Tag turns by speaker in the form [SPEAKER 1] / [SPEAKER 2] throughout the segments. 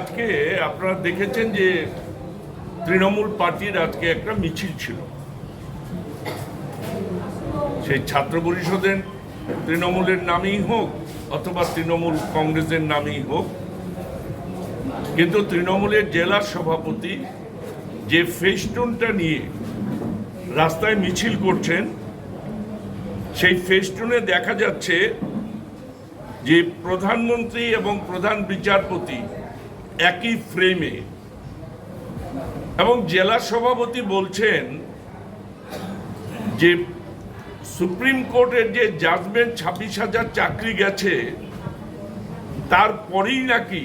[SPEAKER 1] আজকে আপনারা দেখেছেন যে তৃণমূল পার্টির আজকে একটা মিছিল ছিল। সেই ছাত্র পরিষদের তৃণমূলের নামেই হোক অথবা তৃণমূল কংগ্রেসের নামেই হোক, কিন্তু তৃণমূলের জেলা সভাপতি যে ফেস্টুনটা নিয়ে রাস্তায় মিছিল করছেন, সেই ফেস্টুনে দেখা যাচ্ছে যে প্রধানমন্ত্রী এবং প্রধান বিচারপতি একই ফ্রেমে এবং জেলা সভাপতি বলছেন যে, সুপ্রিম কোর্টের যে জাজমেন্ট ছাব্বিশ হাজার চাকরি গেছে, তারপরেই নাকি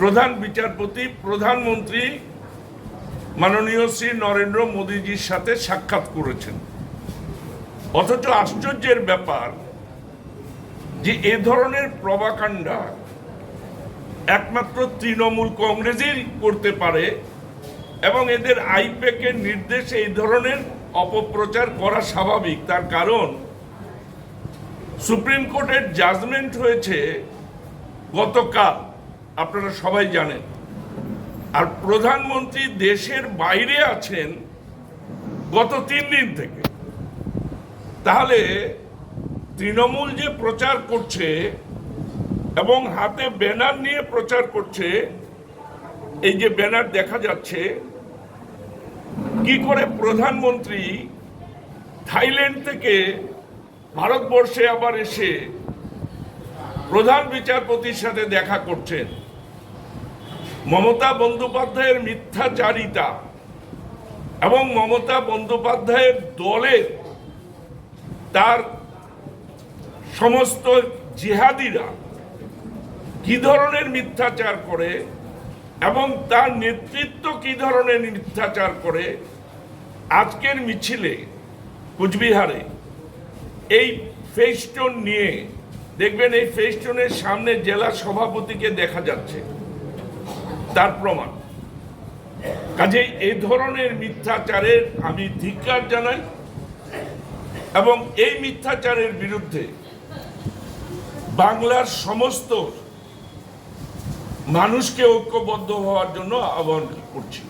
[SPEAKER 1] প্রধান বিচারপতি, প্রধানমন্ত্রী মাননীয় শ্রী নরেন্দ্র মোদীজির সাথে সাক্ষাৎ করেছেন। অথচ আশ্চর্যের ব্যাপার যে, এ ধরনের প্রবাকাণ্ডা একমাত্র তৃণমূল কংগ্রেসই করতে পারে এবং এদের আইপ্যাকের নির্দেশে এই ধরনের অপপ্রচার করা স্বাভাবিক। তার কারণ, সুপ্রিম কোর্টের জাজমেন্ট হয়েছে গতকাল, আপনারা সবাই জানেন। আর প্রধানমন্ত্রী দেশের বাইরে আছেন গত তিন দিন থেকে। তাহলে তৃণমূল যে প্রচার করছে এবং হাতে ব্যানার নিয়ে প্রচার করছে। এই যে ব্যানার দেখা যাচ্ছে, কি করে প্রধানমন্ত্রী থাইল্যান্ড থেকে ভারতবর্ষে আবার এসে প্রধান বিচারপতির সাথে দেখা করছেন? মমতা বন্দ্যোপাধ্যায়ের মিথ্যাচারিতা এবং মমতা বন্দ্যোপাধ্যায়ের দলের তার সমস্ত জিহাদিরা কি ধরনের মিথ্যাচার করে এবং তার নেতৃত্ব কি ধরনের মিথ্যাচার করে? আজকের মিছিলে কুচবিহারে এই ফেস্টন নিয়ে, দেখবেন এই ফেস্টনের সামনে জেলা সভাপতিকে দেখা যাচ্ছে। তার প্রমাণ। কাজেই এই ধরনের মিথ্যাচারের আমি ধিক্কার জানাই এবং এই মিথ্যাচারের বিরুদ্ধে বাংলার সমস্ত মানুষকে ঐক্যবদ্ধ হওয়ার জন্য আহ্বান করছি।